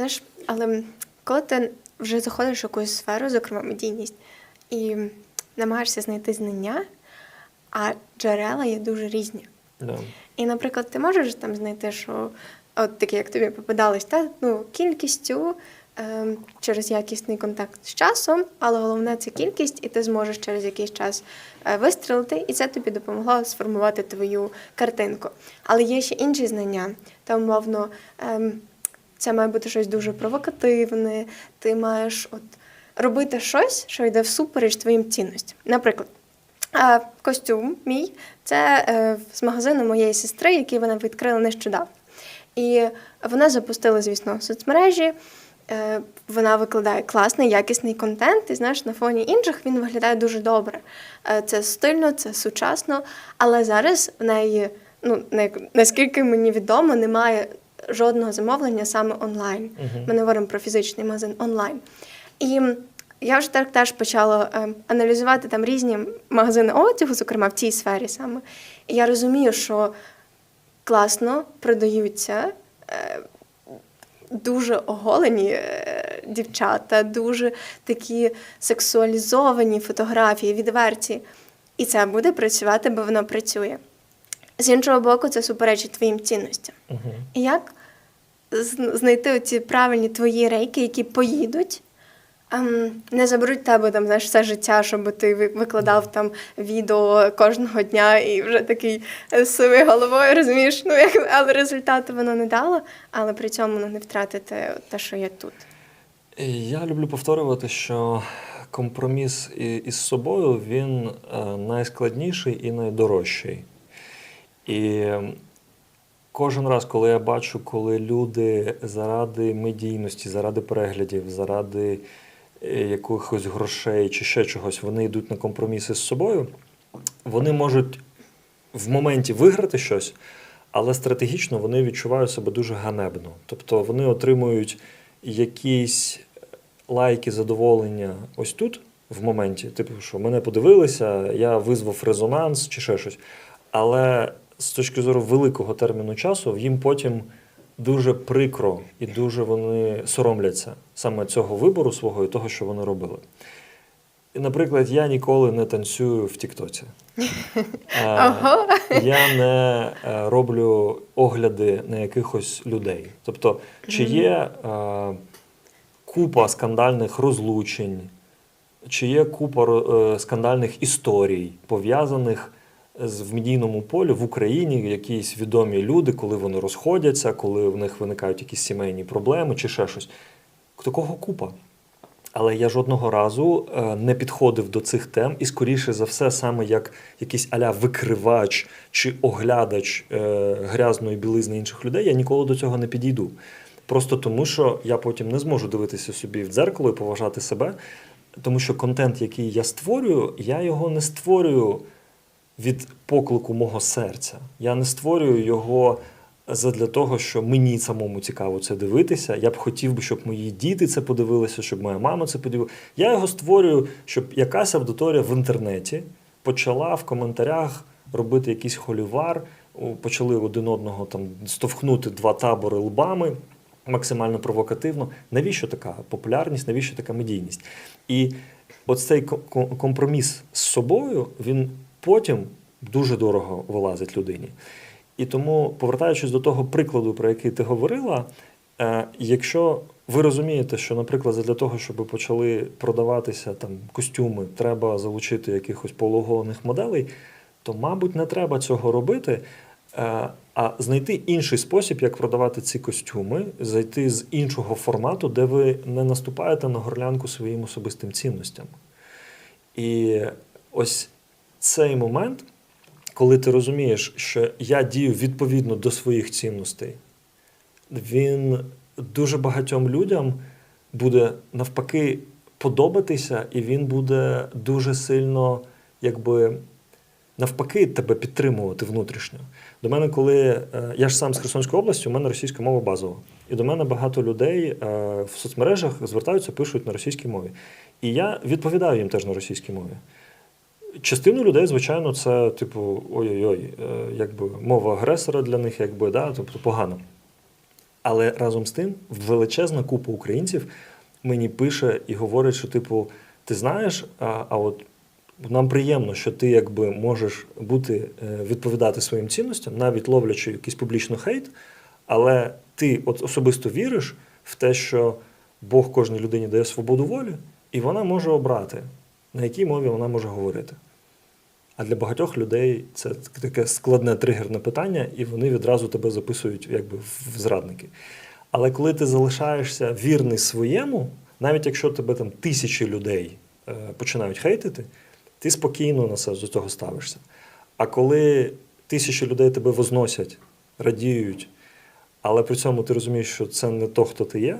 Знаєш, але коли ти вже заходиш в якусь сферу, зокрема медійність, і намагаєшся знайти знання, а джерела є дуже різні. Да. І, наприклад, ти можеш там знайти, що от такі, як тобі попадались, та ну кількістю ем, через якісний контакт з часом, але головне це кількість, і ти зможеш через якийсь час е, вистрілити, і це тобі допомогло сформувати твою картинку. Але є ще інші знання, та умовно. Ем, це має бути щось дуже провокативне. Ти маєш от робити щось, що йде всупереч твоїм цінностям. Наприклад, костюм мій це е, з магазину моєї сестри, який вона відкрила нещодавно. І вона запустила, звісно, соцмережі. Е, Вона викладає класний, якісний контент, і знаєш, на фоні інших він виглядає дуже добре. Е, Це стильно, це сучасно, але зараз в неї, ну наскільки мені відомо, немає жодного замовлення саме онлайн. Мгм. Ми не говоримо про фізичний магазин онлайн. І я вже так теж почала е, аналізувати там різні магазини одягу, зокрема в цій сфері саме. І я розумію, що класно продаються е, дуже оголені е, дівчата, дуже такі сексуалізовані фотографії, відверті. І це буде працювати, бо воно працює. З іншого боку, це суперечить твоїм цінностям. Угу. І як знайти ці правильні твої рейки, які поїдуть, ем, не заберуть тебе там, знаєш, все життя, щоб ти викладав там відео кожного дня і вже такий е, з своєю головою, розумієш, ну як але результату воно не дало, але при цьому ну, не втратити те, що є тут. Я люблю повторювати, що компроміс із собою він е, найскладніший і найдорожчий. І кожен раз, коли я бачу, коли люди заради медійності, заради переглядів, заради е, якихось грошей чи ще чогось, вони йдуть на компроміси з собою, вони можуть в моменті виграти щось, але стратегічно вони відчувають себе дуже ганебно. Тобто вони отримують якісь лайки, задоволення ось тут, в моменті, типу, що мене подивилися, я визвав резонанс чи ще щось. Але з точки зору великого терміну часу, їм потім дуже прикро і дуже вони соромляться саме цього вибору свого і того, що вони робили. І, наприклад, я ніколи не танцюю в Тіктоці. Е, я не е, роблю огляди на якихось людей. Тобто, чи є е, купа скандальних розлучень, чи є купа е, скандальних історій, пов'язаних в медійному полі в Україні якісь відомі люди, коли вони розходяться, коли в них виникають якісь сімейні проблеми чи ще щось. Такого купа. Але я жодного разу е, не підходив до цих тем, і скоріше за все, саме як якийсь аля викривач чи оглядач е, грязної білизни інших людей, я ніколи до цього не підійду. Просто тому, що я потім не зможу дивитися собі в дзеркало і поважати себе, тому що контент, який я створюю, я його не створюю від поклику мого серця. Я не створюю його задля того, що мені самому цікаво це дивитися. Я б хотів би, щоб мої діти це подивилися, щоб моя мама це подивилася. Я його створюю, щоб якась аудиторія в інтернеті почала в коментарях робити якийсь холівар, почали один одного там стовхнути два табори лбами. Максимально провокативно. Навіщо така популярність, навіщо така медійність? І от цей ко- ко- компроміс з собою, він потім дуже дорого вилазить людині. І тому, повертаючись до того прикладу, про який ти говорила, е, якщо ви розумієте, що, наприклад, для того, щоб почали продаватися там костюми, треба залучити якихось полуголених моделей, то, мабуть, не треба цього робити. е, А знайти інший спосіб, як продавати ці костюми, зайти з іншого формату, де ви не наступаєте на горлянку своїм особистим цінностям. І ось цей момент, коли ти розумієш, що я дію відповідно до своїх цінностей, він дуже багатьом людям буде навпаки подобатися, і він буде дуже сильно, якби. Навпаки, тебе підтримувати внутрішньо. До мене, коли е, я ж сам з Херсонської області, у мене російська мова базова. І до мене багато людей е, в соцмережах звертаються, пишуть на російській мові. І я відповідаю їм теж на російській мові. Частину людей, звичайно, це типу ой-ой-ой, е, якби мова агресора для них, якби, да, тобто погано. Але разом з тим величезна купа українців мені пише і говорить, що, типу, ти знаєш, а, а от нам приємно, що ти якби можеш бути, е, відповідати своїм цінностям, навіть ловлячи якийсь публічно хейт, але ти от особисто віриш в те, що Бог кожній людині дає свободу волі, і вона може обрати, на якій мові вона може говорити. А для багатьох людей це таке складне тригерне питання, і вони відразу тебе записують якби в зрадники. Але коли ти залишаєшся вірний своєму, навіть якщо тебе там тисячі людей е, починають хейтити, ти спокійно на це до цього ставишся. А коли тисячі людей тебе возносять, радіють, але при цьому ти розумієш, що це не то, хто ти є,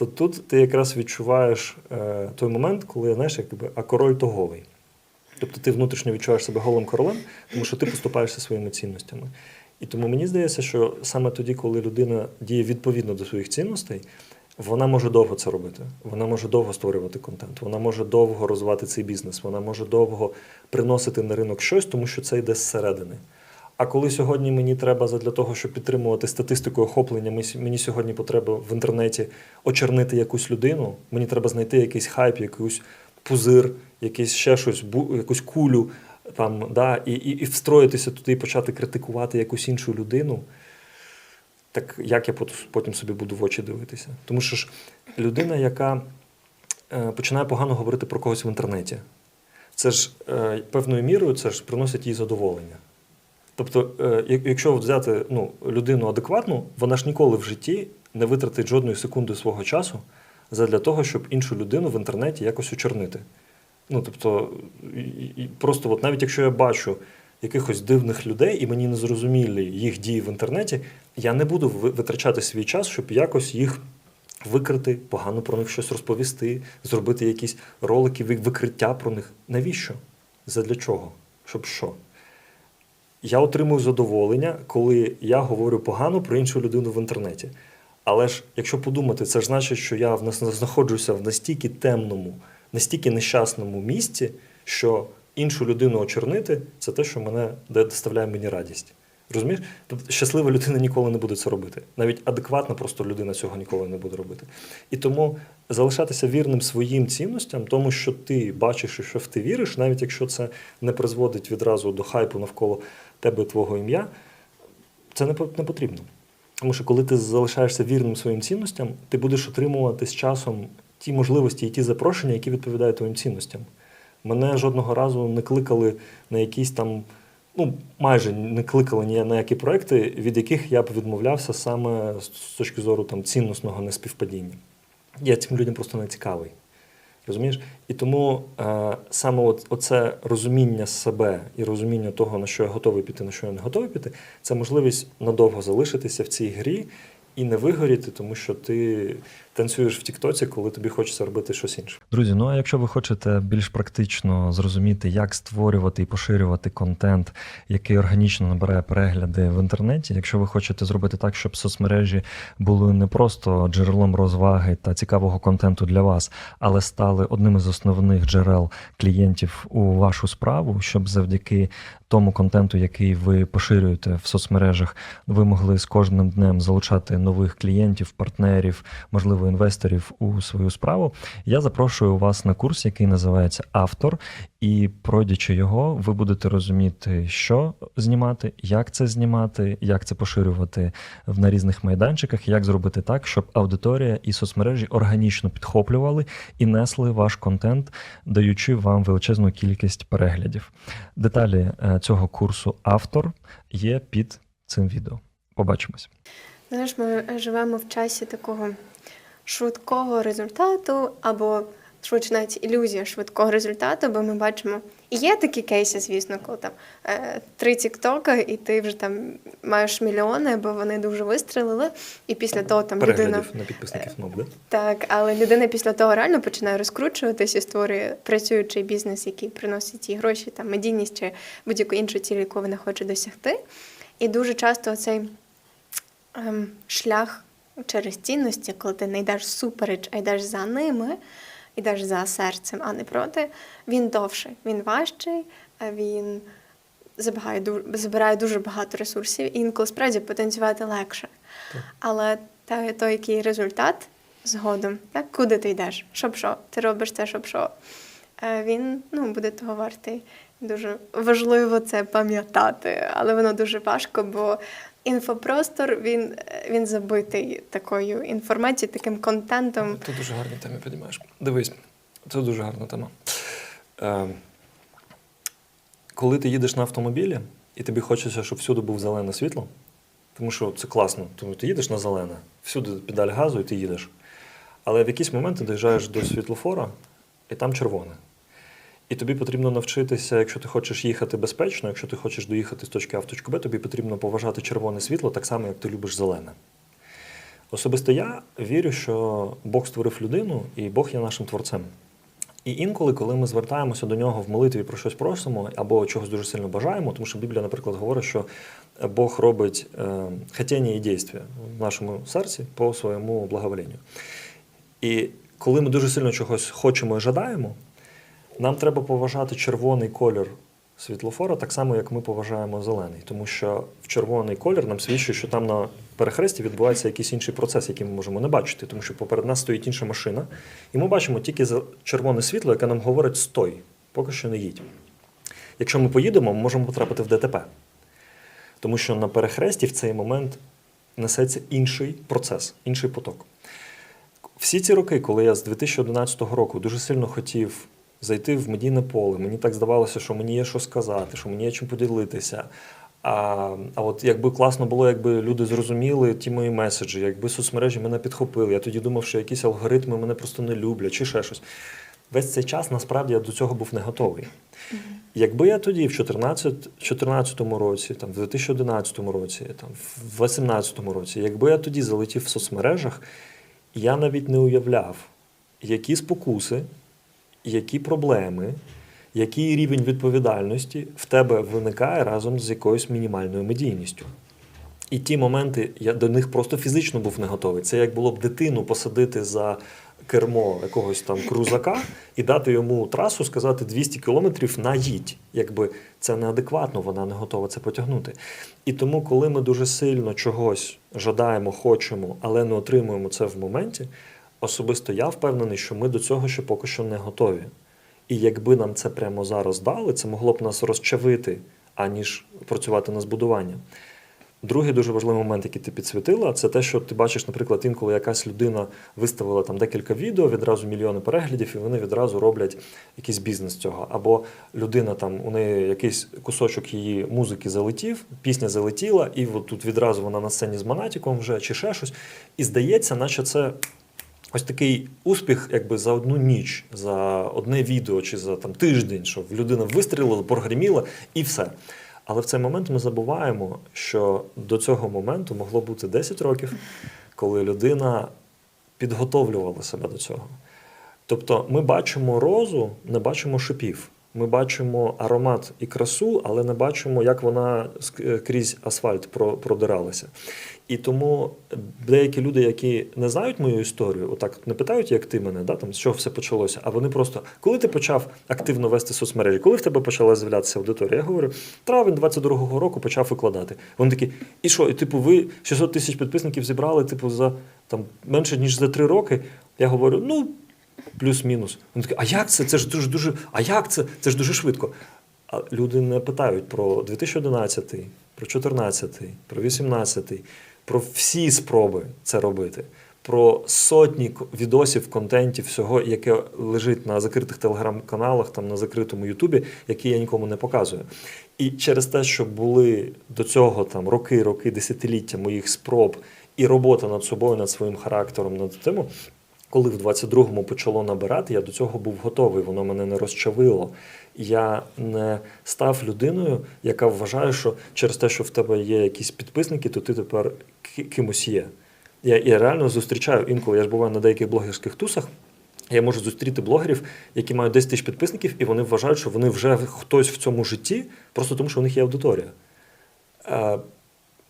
то тут ти якраз відчуваєш е, той момент, коли знаєш, якби, а король то голий. Тобто ти внутрішньо відчуваєш себе голим королем, тому що ти поступаєшся своїми цінностями. І тому мені здається, що саме тоді, коли людина діє відповідно до своїх цінностей, вона може довго це робити. Вона може довго створювати контент, вона може довго розвивати цей бізнес, вона може довго приносити на ринок щось, тому що це йде зсередини. А коли сьогодні мені треба для того, щоб підтримувати статистику охоплення, мені сьогодні потреба в інтернеті очернити якусь людину, мені треба знайти якийсь хайп, якийсь пузир, якийсь ще щось, якусь кулю, там, да, і, і, і встроїтися туди і почати критикувати якусь іншу людину. Так як я потім собі буду в очі дивитися? Тому що ж людина, яка е, починає погано говорити про когось в інтернеті, це ж е, певною мірою це ж приносить їй задоволення. Тобто, е, якщо взяти ну, людину адекватну, вона ж ніколи в житті не витратить жодної секунди свого часу задля того, щоб іншу людину в інтернеті якось очернити. Ну, тобто, просто от навіть якщо я бачу якихось дивних людей і мені не зрозумілі їх дії в інтернеті, я не буду витрачати свій час, щоб якось їх викрити, погано про них щось розповісти, зробити якісь ролики, викриття про них. Навіщо? Задля чого? Щоб що? Я отримую задоволення, коли я говорю погано про іншу людину в інтернеті. Але ж, якщо подумати, це ж значить, що я в нас знаходжуся в настільки темному, настільки нещасному місці, що іншу людину очернити це те, що мене доставляє мені радість. Розумієш? Тобто щаслива людина ніколи не буде це робити. Навіть адекватна просто людина цього ніколи не буде робити. І тому залишатися вірним своїм цінностям, тому що ти бачиш що в ти віриш, навіть якщо це не призводить відразу до хайпу навколо тебе твого ім'я, це не потрібно. Тому що коли ти залишаєшся вірним своїм цінностям, ти будеш отримувати з часом ті можливості і ті запрошення, які відповідають твоїм цінностям. Мене жодного разу не кликали на якісь там, ну майже не кликали ні на які проекти, від яких я б відмовлявся саме з точки зору там, цінностного неспівпадіння. Я цим людям просто не цікавий. Розумієш? І тому е, саме от, оце розуміння себе і розуміння того, на що я готовий піти, на що я не готовий піти, це можливість надовго залишитися в цій грі і не вигоріти, тому що ти танцюєш в Тіктоці, коли тобі хочеться робити щось інше. Друзі, ну а якщо ви хочете більш практично зрозуміти, як створювати і поширювати контент, який органічно набирає перегляди в інтернеті, якщо ви хочете зробити так, щоб соцмережі були не просто джерелом розваги та цікавого контенту для вас, але стали одним із основних джерел клієнтів у вашу справу, щоб завдяки тому контенту, який ви поширюєте в соцмережах, ви могли з кожним днем залучати нових клієнтів, партнерів, можливо, інвесторів у свою справу. Я запрошую вас на курс, який називається Автор. І пройдячи його, ви будете розуміти, що знімати, як це знімати, як це поширювати на різних майданчиках, як зробити так, щоб аудиторія і соцмережі органічно підхоплювали і несли ваш контент, даючи вам величезну кількість переглядів. Деталі е, цього курсу автор є під цим відео. Побачимось. Знаєш, ми живемо в часі такого швидкого результату, або швидше навіть ілюзія швидкого результату, бо ми бачимо. І є такі кейси, звісно, коли там е, три тіктока, і ти вже там маєш мільйони, бо вони дуже вистрелили, і після того там людина. На підписників МОБ, да? Так, але людина після того реально починає розкручуватись і створює працюючий бізнес, який приносить їй гроші, там медійність чи будь-яку іншу ціль, яку вона хоче досягти. І дуже часто цей ем, шлях через цінності, коли ти не йдеш супереч, а йдеш за ними, йдеш за серцем, а не проти, він довший, він важчий, він забирає, забирає дуже багато ресурсів, і інколи справді потанцювати легше. Так. Але та, той, який результат згодом, так, куди ти йдеш, щоб що, ти робиш це, щоб що, е, він ну, буде того вартий. Дуже важливо це пам'ятати, але воно дуже важко, бо інфопростор він, він забитий такою інформацією, таким контентом. Ти дуже гарні теми підіймаєш. Дивись, це дуже гарна тема. Е, коли ти їдеш на автомобілі, і тобі хочеться, щоб всюди був зелене світло, тому що це класно, тому ти їдеш на зелене, всюди педаль газу і ти їдеш. Але в якийсь момент ти доїжджаєш до світлофора, і там червоне. І тобі потрібно навчитися, якщо ти хочеш їхати безпечно, якщо ти хочеш доїхати з точки А в точку Б, тобі потрібно поважати червоне світло так само, як ти любиш зелене. Особисто я вірю, що Бог створив людину і Бог є нашим творцем. І інколи, коли ми звертаємося до нього в молитві про щось просимо або чогось дуже сильно бажаємо, тому що Біблія, наприклад, говорить, що Бог робить е, хотіння і дійствия в нашому серці по своєму благоволенню. І коли ми дуже сильно чогось хочемо і жадаємо, нам треба поважати червоний колір світлофора так само, як ми поважаємо зелений. Тому що в червоний колір нам свідчить, що там на перехресті відбувається якийсь інший процес, який ми можемо не бачити, тому що поперед нас стоїть інша машина, і ми бачимо тільки червоне світло, яке нам говорить стой, поки що не їдь. Якщо ми поїдемо, ми можемо потрапити в ДТП. Тому що на перехресті в цей момент несеться інший процес, інший поток. Всі ці роки, коли я з 2011 року дуже сильно хотів зайти в медійне поле, мені так здавалося, що мені є що сказати, що мені є чим поділитися. А, а от якби класно було, якби люди зрозуміли ті мої меседжі, якби соцмережі мене підхопили. Я тоді думав, що якісь алгоритми мене просто не люблять, чи ще щось. Весь цей час насправді я до цього був не готовий. Якби я тоді, в 2014 році, там, в 2011 році, там, в 2018 році, якби я тоді залетів в соцмережах, я навіть не уявляв, які спокуси, які проблеми, який рівень відповідальності в тебе виникає разом з якоюсь мінімальною медійністю. І ті моменти, я до них просто фізично був не готовий. Це як було б дитину посадити за кермо якогось там крузака і дати йому трасу, сказати 200 кілометрів наїдь. Якби це неадекватно, вона не готова це потягнути. І тому, коли ми дуже сильно чогось жадаємо, хочемо, але не отримуємо це в моменті, особисто я впевнений, що ми до цього ще поки що не готові. І якби нам це прямо зараз дали, це могло б нас розчавити, аніж працювати на збудування. Другий дуже важливий момент, який ти підсвітила, це те, що ти бачиш, наприклад, інколи якась людина виставила там декілька відео, відразу мільйони переглядів, і вони відразу роблять якийсь бізнес з цього. Або людина там, у неї якийсь кусочок її музики залетів, пісня залетіла, і от тут відразу вона на сцені з Монатіком вже чи ще щось. І здається, наче це ось такий успіх, якби за одну ніч, за одне відео чи за там тиждень, що людина вистрілила, прогреміла і все. Але в цей момент ми забуваємо, що до цього моменту могло бути 10 років, коли людина підготовлювала себе до цього. Тобто ми бачимо розу, не бачимо шипів. Ми бачимо аромат і красу, але не бачимо, як вона е, крізь асфальт продиралася. І тому деякі люди, які не знають мою історію, отак не питають, як ти мене, да, там, з чого все почалося, а вони просто, коли ти почав активно вести соцмережі, коли в тебе почала з'являтися аудиторія, я говорю, травень 22-го року почав викладати. Вони такі, і що? І типу, ви 600 тисяч підписників зібрали, типу, за там менше ніж за три роки. Я говорю, ну. Плюс-мінус. Вони такі, а як це? Це ж дуже дуже. А як це? Це ж дуже швидко. А люди не питають про 2011, про 2014, про 2018, про всі спроби це робити, про сотні відосів, контентів, всього, яке лежить на закритих телеграм-каналах, там на закритому Ютубі, які я нікому не показую. І через те, що були до цього там роки, роки, десятиліття моїх спроб і робота над собою, над своїм характером, над тим, коли в 22-му почало набирати, я до цього був готовий, воно мене не розчавило. Я не став людиною, яка вважає, що через те, що в тебе є якісь підписники, то ти тепер кимось є. Я, я реально зустрічаю інколи, я ж буваю на деяких блогерських тусах. Я можу зустріти блогерів, які мають 10 тисяч підписників, і вони вважають, що вони вже хтось в цьому житті, просто тому, що у них є аудиторія.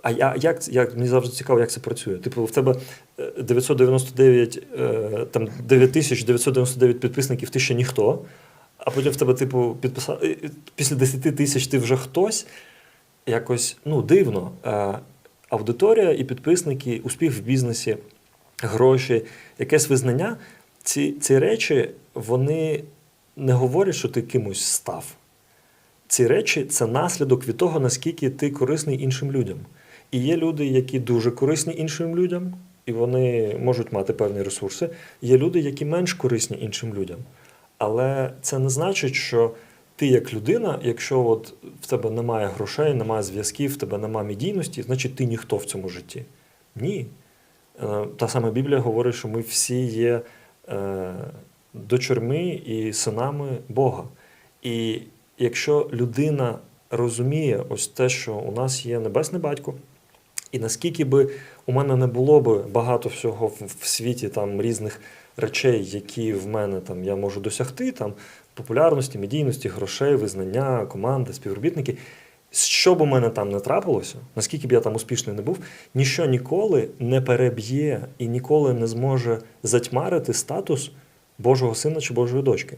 Е, а я, як, як, мені завжди цікаво, як це працює. Типу, в тебе е, 999, е, там 9999 підписників, ти ще ніхто, а потім в тебе, типу, підписа... е, після 10 тисяч ти вже хтось. Якось ну, дивно. Е, аудиторія і підписники, успіх в бізнесі, гроші, якесь визнання. Ці, ці речі вони не говорять, що ти кимось став. Ці речі це наслідок від того, наскільки ти корисний іншим людям. І є люди, які дуже корисні іншим людям, і вони можуть мати певні ресурси. Є люди, які менш корисні іншим людям. Але це не значить, що ти як людина, якщо от в тебе немає грошей, немає зв'язків, в тебе немає медійності, значить ти ніхто в цьому житті. Ні. Е, Та сама Біблія говорить, що ми всі є е, дочерми і синами Бога. І якщо людина розуміє ось те, що у нас є небесний батько, і наскільки би у мене не було би багато всього в, світі там різних речей, які в мене там я можу досягти, там популярності, медійності, грошей, визнання, команди, співробітники. Що б у мене там не трапилося, наскільки б я там успішний не був, ніщо ніколи не переб'є і ніколи не зможе затьмарити статус Божого сина чи Божої дочки.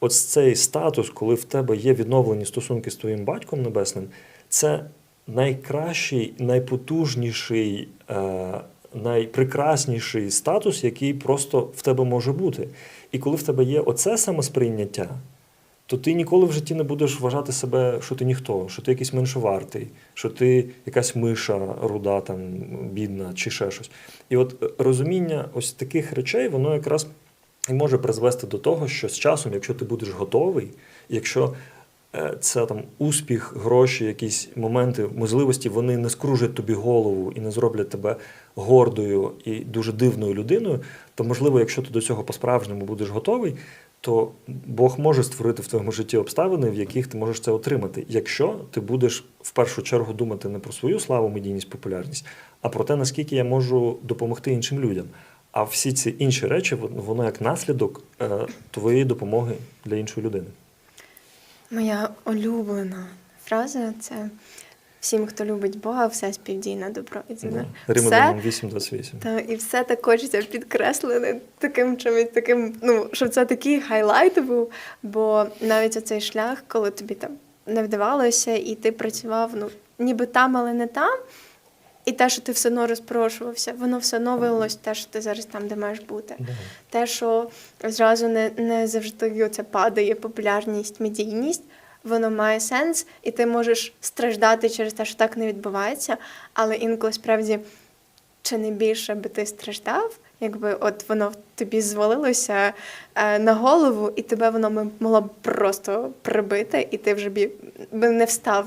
Ось цей статус, коли в тебе є відновлені стосунки з твоїм батьком небесним, це найкращий, найпотужніший, е, найпрекрасніший статус, який просто в тебе може бути. І коли в тебе є оце самосприйняття, то ти ніколи в житті не будеш вважати себе, що ти ніхто, що ти якийсь меншовартий, що ти якась миша руда, там, бідна чи ще щось. І от е, розуміння ось таких речей, воно якраз може призвести до того, що з часом, якщо ти будеш готовий, якщо це там успіх, гроші, якісь моменти, можливості, вони не скружать тобі голову і не зроблять тебе гордою і дуже дивною людиною, то можливо, якщо ти до цього по-справжньому будеш готовий, то Бог може створити в твоєму житті обставини, в яких ти можеш це отримати, якщо ти будеш в першу чергу думати не про свою славу, медійність, популярність, а про те, наскільки я можу допомогти іншим людям. А всі ці інші речі, воно як наслідок е, твоєї допомоги для іншої людини. Моя улюблена фраза це всім, хто любить Бога, все співдіє на добро. І це все, Римлянам 8.28. та, і все так хочеться підкреслене таким чимось таким, ну, щоб це такий хайлайт був. Бо навіть оцей шлях, коли тобі там не вдавалося, і ти працював, ну, ніби там, але не там. І те, що ти все одно розпрошувався, воно все одно вилилось те, що ти зараз там, де маєш бути. Да. Те, що зразу не, не завжди оце падає популярність, медійність, воно має сенс, і ти можеш страждати через те, що так не відбувається. Але інколи справді чи не більше би ти страждав, якби от воно тобі звалилося е, на голову, і тебе воно могло б просто прибити, і ти вже б би не встав.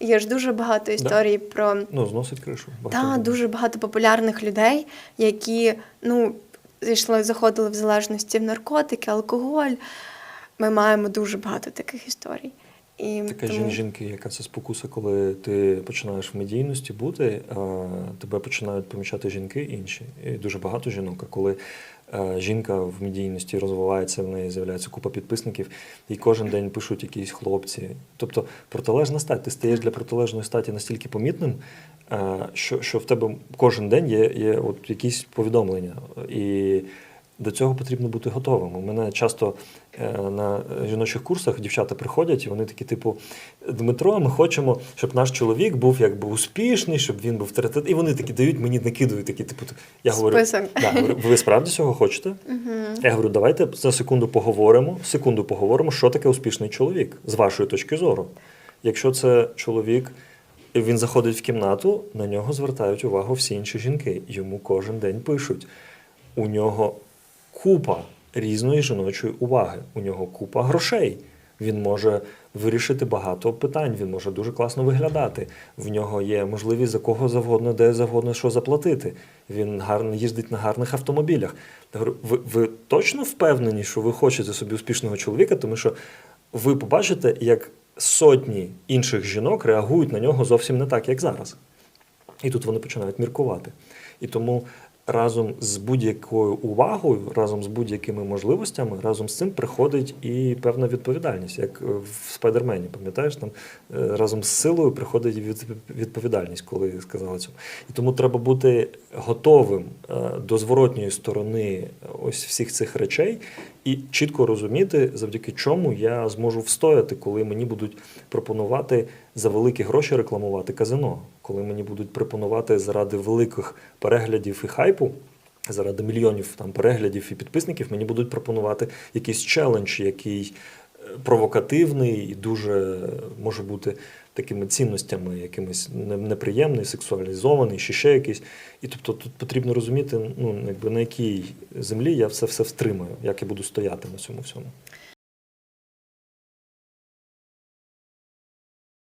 Є ж дуже багато історій про Ну, зносить кришу. людей. дуже багато популярних людей, які ну, зійшли, заходили в залежності в наркотики, алкоголь. Ми маємо дуже багато таких історій. І Така тому- жінки, яка це спокуса, коли ти починаєш в медійності бути, а тебе починають помічати жінки інші. І дуже багато жінок. А коли жінка в медійності розвивається, в неї з'являється купа підписників, і кожен день пишуть якісь хлопці. Тобто протилежна стать, ти стаєш для протилежної статі настільки помітним, е, що, що в тебе кожен день є, є от якісь повідомлення. І до цього потрібно бути готовим. У мене часто е, на жіночих курсах дівчата приходять, і вони такі, типу, Дмитро, ми хочемо, щоб наш чоловік був якби успішний, щоб він був авторитет. І вони такі дають мені, накидують такі, типу, я говорю, да, говорю, ви справді цього хочете? Я говорю, давайте за секунду поговоримо. Секунду поговоримо, що таке успішний чоловік з вашої точки зору. Якщо це чоловік, він заходить в кімнату, на нього звертають увагу всі інші жінки. Йому кожен день пишуть. У нього купа різної жіночої уваги, у нього купа грошей. Він може вирішити багато питань, він може дуже класно виглядати. В нього є можливість за кого завгодно, де завгодно що заплатити. Він гарно їздить на гарних автомобілях. Ви, ви точно впевнені, що ви хочете собі успішного чоловіка, тому що ви побачите, як сотні інших жінок реагують на нього зовсім не так, як зараз. І тут вони починають міркувати. І тому разом з будь-якою увагою, разом з будь-якими можливостями, разом з цим приходить і певна відповідальність, як е, в спайдермені, пам'ятаєш, там е, разом з силою приходить від- відповідальність, коли сказали цьому. І тому треба бути готовим е, до зворотньої сторони ось всіх цих речей і чітко розуміти, завдяки чому я зможу встояти, коли мені будуть пропонувати за великі гроші рекламувати казино. Коли мені будуть пропонувати заради великих переглядів і хайпу, заради мільйонів там переглядів і підписників, мені будуть пропонувати якийсь челендж, який е, провокативний і дуже е, може бути такими цінностями, якимось не- неприємний, сексуалізований, чи ще якийсь. І тобто тут потрібно розуміти, ну якби на якій землі я все все втримаю, як я буду стояти на цьому всьому.